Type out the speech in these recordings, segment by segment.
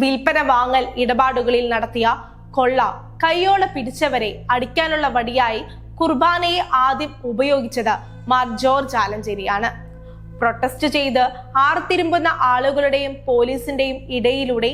വിൽപ്പന വാങ്ങൽ ഇടപാടുകളിൽ നടത്തിയ കൊള്ള കയ്യോള പിടിച്ചവരെ അടിക്കാനുള്ള വടിയായി കുർബാനയെ ആദ്യം ഉപയോഗിച്ചത് മാർ ജോർജ് ആലഞ്ചേരിയാണ്. പ്രൊട്ടസ്റ്റ് ചെയ്ത് ആർത്തിരുമ്പുന്ന ആളുകളുടെയും പോലീസിന്റെയും ഇടയിലൂടെ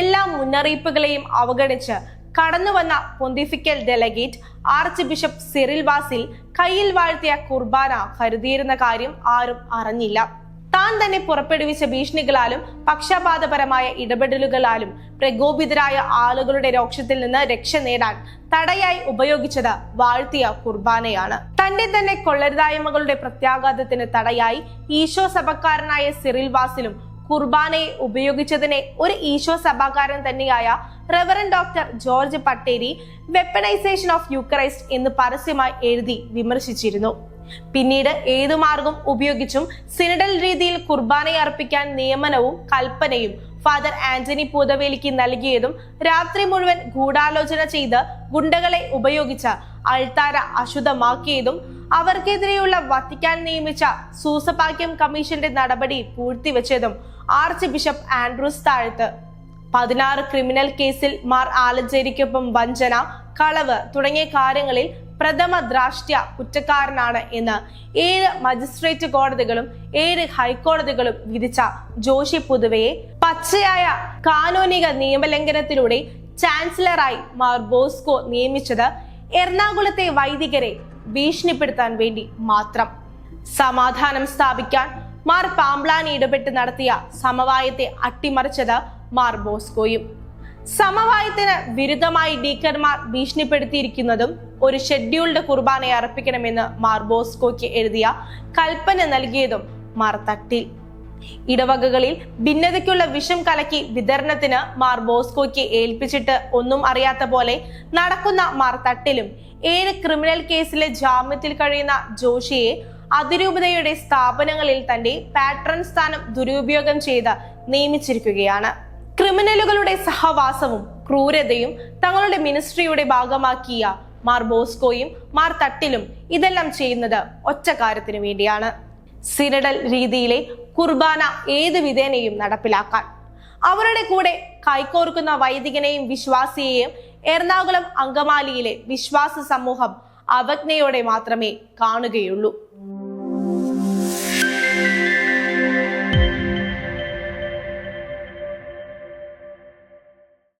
എല്ലാ മുന്നറിയിപ്പുകളെയും അവഗണിച്ച് കടന്നുവന്ന pontifical delegate archbishop Cyril Vasil കയ്യിൽ വാഴ്ത്തിയ കുർബാന കരുതിയിരുന്ന കാര്യം ആരും അറിഞ്ഞില്ല. താൻ തന്നെ പുറപ്പെടുവിച്ച ഭീഷണികളാലും പക്ഷപാതപരമായ ഇടപെടലുകളാലും പ്രകോപിതരായ ആളുകളുടെ രോക്ഷത്തിൽ നിന്ന് രക്ഷ നേടാൻ തടയായി ഉപയോഗിച്ചത് വാഴ്ത്തിയ കുർബാനയാണ്. തന്റെ തന്നെ കൊള്ളരുതായ്മകളുടെ പ്രത്യാഘാതത്തിന് തടയായി ഈശോ സഭക്കാരനായ സിറിൽ വാസിലും കുർബാനയെ ഉപയോഗിച്ചതിനെ ഒരു ഈശോ സഭാകാരൻ തന്നെയായ reverend doctor George Patteri weaponization of Eucharist എന്ന് പരസ്യമായി എഴുതി വിമർശിച്ചിരുന്നു. പിന്നീട് ഏതു മാർഗം ഉപയോഗിച്ചും സിനഡൽ രീതിയിൽ കുർബാനയെ അർപ്പിക്കാൻ നിയമനവും കൽപ്പനയും ഫാദർ ആന്റണി പൂതവേലിക്ക് നൽകിയതും രാത്രി മുഴുവൻ ഗൂഢാലോചന ചെയ്ത് ഗുണ്ടകളെ ഉപയോഗിച്ച അൾത്താര അശുദ്ധമാക്കിയതും അവർക്കെതിരെയുള്ള വത്തിക്കാൻ നിയമിച്ച സൂസപാക്യം കമ്മീഷന്റെ നടപടി പൂഴ്ത്തിവെച്ചതും ആർച്ച് ബിഷപ്പ് ആൻഡ്രൂസ് താഴത്ത്. പതിനാറ് ക്രിമിനൽ കേസിൽ മാർ ആലഞ്ചേരിക്കൊപ്പം വഞ്ചന കളവ് തുടങ്ങിയ കാര്യങ്ങളിൽ പ്രഥമ ദ്രാഷ്ട്യ കുറ്റക്കാരനാണ് എന്ന് ഏഴ് മജിസ്ട്രേറ്റ് കോടതികളും ഏഴ് ഹൈക്കോടതികളും വിധിച്ച ജോഷി പുതുവയെ പച്ചയായ കാനൂനിക നിയമലംഘനത്തിലൂടെ ചാൻസലറായി മാർ ബോസ്കോ നിയമിച്ചത് എറണാകുളത്തെ വൈദികരെ ഭീഷണിപ്പെടുത്താൻ വേണ്ടി മാത്രം. സമാധാനം സ്ഥാപിക്കാൻ മാർ പാംബ്ലാനി ഇടപെട്ട് നടത്തിയ സമവായത്തെ അട്ടിമറിച്ചത് മാർ ബോസ്കോയും സമവായത്തിന് വിരുദ്ധമായി ഡീക്കർമാർ ഭീഷണിപ്പെടുത്തിയിരിക്കുന്നതും ഒരു ഷെഡ്യൂൾഡ് കുർബാനയെ അർപ്പിക്കണമെന്ന് മാർ ബോസ്കോയ്ക്ക് എഴുതിയ കൽപ്പന നൽകിയതും മാർ ഇടവകകളിൽ ഭിന്നതയ്ക്കുള്ള വിഷം കലക്കി വിതരണത്തിന് മാർ ബോസ്കോയ്ക്ക് ഏൽപ്പിച്ചിട്ട് ഒന്നും അറിയാത്ത പോലെ നടക്കുന്ന മാർ തട്ടിലും ഏഴ് ക്രിമിനൽ കേസിലെ ജാമ്യത്തിൽ കഴിയുന്ന ജോഷിയെ അതിരൂപതയുടെ സ്ഥാപനങ്ങളിൽ തന്റെ പാട്രൺ സ്ഥാനം ദുരുപയോഗം ചെയ്ത് നിയമിച്ചിരിക്കുകയാണ്. ക്രിമിനലുകളുടെ സഹവാസവും ക്രൂരതയും തങ്ങളുടെ മിനിസ്ട്രിയുടെ ഭാഗമാക്കിയ മാർ ബോസ്കോയും മാർ തട്ടിലും ഇതെല്ലാം ചെയ്യുന്നത് ഒറ്റ വേണ്ടിയാണ്. സിനഡൽ രീതിയിലെ കുർബാന ഏത് വിധേനയും നടപ്പിലാക്കാൻ. അവരുടെ കൂടെ കൈകോർക്കുന്ന വൈദികനെയും വിശ്വാസിയെയും എറണാകുളം അങ്കമാലിയിലെ വിശ്വാസ സമൂഹം അവജ്ഞയോടെ മാത്രമേ കാണുകയുള്ളൂ.